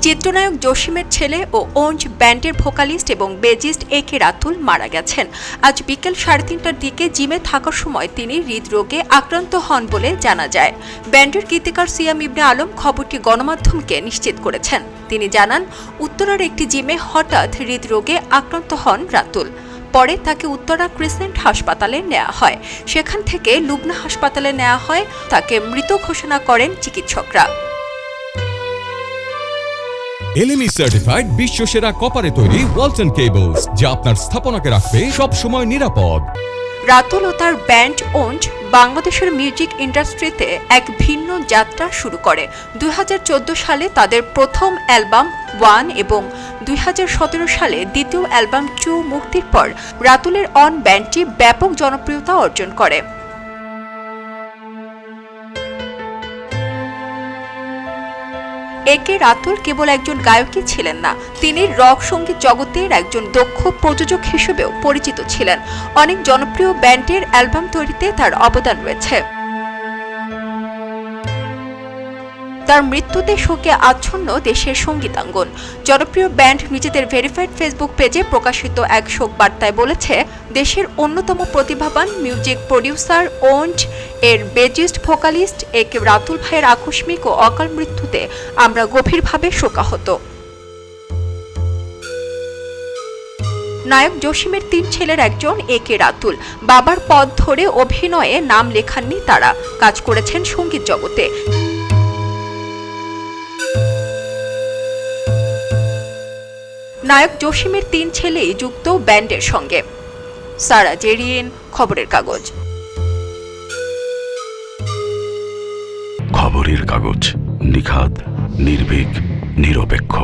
চিত্রনায়ক জসিমের ছেলে ও ওঞ্জ ব্যান্ডের ভোকালিস্ট এবং বেজিস্ট এ কে রাতুল মারা গেছেন। আজ বিকেল সাড়ে তিনটার দিকে জিমে থাকার সময় তিনি হৃদরোগে আক্রান্ত হন বলে জানা যায়। ব্যান্ডের গীতিকার সিয়াম ইবনে আলম খবরটি গণমাধ্যমকে নিশ্চিত করেছেন। তিনি জানান, উত্তরার একটি জিমে হঠাৎ হৃদরোগে আক্রান্ত হন রাতুল। পরে তাকে উত্তরা ক্রিসেন্ট হাসপাতালে নেওয়া হয়। সেখান থেকে লুবনা হাসপাতালে নেওয়া হয়। তাকে মৃত ঘোষণা করেন চিকিৎসকরা। এলএমই সার্টিফাইড বিশ্ব সেরা কপারে তৈরি ওয়ালটন কেবলস যা আপনার স্থাপনাকে রাখবে সব সময় নিরাপদ। রাতুল ও তার ব্যান্ড ওন্ড বাংলাদেশের মিউজিক ইন্ডাস্ট্রিতে এক ভিন্ন যাত্রা শুরু করে। দুই হাজার চোদ্দ সালে তাদের প্রথম অ্যালবাম ওয়ান এবং দুই হাজার সতেরো সালে দ্বিতীয় অ্যালবাম টু মুক্তির পর রাতুলের অন ব্যান্ডটি ব্যাপক জনপ্রিয়তা অর্জন করে। একে রাতুল কেবল একজন গায়কই ছিলেন না, তিনি রক সংগীত জগতের একজন দক্ষ প্রযোজক হিসেবেও পরিচিত ছিলেন। অনেক জনপ্রিয় ব্যান্ডের অ্যালবাম তৈরিতে তার অবদান রয়েছে। তার মৃত্যুতে শোকে আচ্ছন্ন দেশের সঙ্গীতাঙ্গন। জনপ্রিয় ব্যান্ড নিজেদের ভেরিফাইড ফেসবুক পেজে প্রকাশিত এক শোক বার্তায় বলেছে, দেশের অন্যতম প্রতিভাবান মিউজিক প্রডিউসার ওন্ট এর bassist vocalist A K Ratul ভাইয়ের আকস্মিক ও অকাল মৃত্যুতে আমরা গভীরভাবে শোকাহত। নায়ক জসিমের তিন ছেলের একজন এ কে রাতুল। বাবার পথ ধরে অভিনয়ে নাম লেখাননি তারা। কাজ করেছেন সংগীত জগতে। নায়ক জসিমের তিন ছেলেই যুক্ত ব্যান্ডের সঙ্গে। সারা জেরিয়েন খবরের কাগজ। খবরের কাগজ, নিখাদ, নির্ভীক, নিরপেক্ষ।